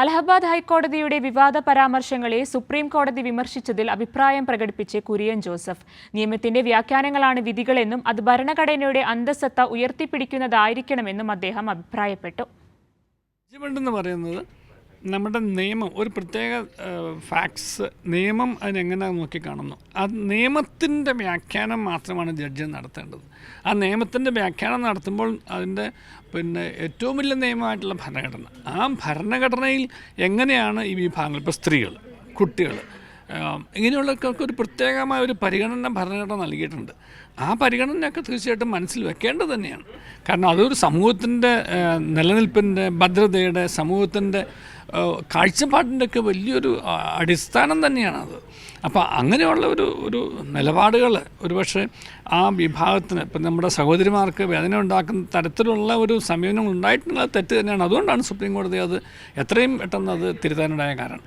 അലഹബാദ് ഹൈക്കോടതിയുടെ വിവാദ പരാമർശങ്ങളെ സുപ്രീം കോടതി വിമർശിച്ചതിൽ അഭിപ്രായം പ്രകടിപ്പിച്ച് കുര്യൻ ജോസഫ്. നിയമത്തിന്റെ വ്യാഖ്യാനങ്ങളാണ് വിധികളെന്നും അത് ഭരണഘടനയുടെ അന്തസ്സത്ത ഉയർത്തിപ്പിടിക്കുന്നതായിരിക്കണമെന്നും അദ്ദേഹം അഭിപ്രായപ്പെട്ടു. പറയുന്നത് നമ്മുടെ നിയമം ഒരു പ്രത്യേക ഫാക്ട്സ് നിയമം അതിനെങ്ങനെ നോക്കിക്കാണുന്നു ആ നിയമത്തിന്റെ വ്യാഖ്യാനം മാത്രമാണ് ജഡ്ജ് നടത്തേണ്ടത്. ആ നിയമത്തിന്റെ വ്യാഖ്യാനം നടത്തുമ്പോൾ അതിന്റെ പിന്നെ ഏറ്റവും വലിയ നിയമമായിട്ടുള്ള ഭരണഘടന. ആ ഭരണഘടനയിൽ എങ്ങനെയാണ് ഈ വിഭാഗങ്ങൾ? ഇപ്പോൾ സ്ത്രീകൾ കുട്ടികൾ. ഇങ്ങനെയുള്ളവർക്കൊക്കെ ഒരു പ്രത്യേകമായ ഒരു പരിഗണന ഭരണഘടന നൽകിയിട്ടുണ്ട്. ആ പരിഗണനയൊക്കെ തീർച്ചയായിട്ടും മനസ്സിൽ വെക്കേണ്ടത് തന്നെയാണ്. കാരണം അതൊരു സമൂഹത്തിന്റെ നിലനിൽപ്പിന്റെ ഭദ്രതയുടെ സമൂഹത്തിന്റെ കാഴ്ചപ്പാടിന്റെയൊക്കെ വലിയൊരു അടിസ്ഥാനം അടിസ്ഥാനം തന്നെയാണത് അപ്പോൾ അങ്ങനെയുള്ള ഒരു ഒരു നിലപാടുകൾ ഒരുപക്ഷെ ആ വിഭാഗത്തിന് ഇപ്പം നമ്മുടെ സഹോദരിമാർക്ക് വേദന ഉണ്ടാക്കുന്ന തരത്തിലുള്ള ഒരു സമീപനം ഉണ്ടായിട്ടുള്ള തെറ്റ് തന്നെയാണ്. അതുകൊണ്ടാണ് സുപ്രീം കോടതി അത് എത്രയും പെട്ടെന്ന് അത് തിരുത്താനുണ്ടായ കാരണം.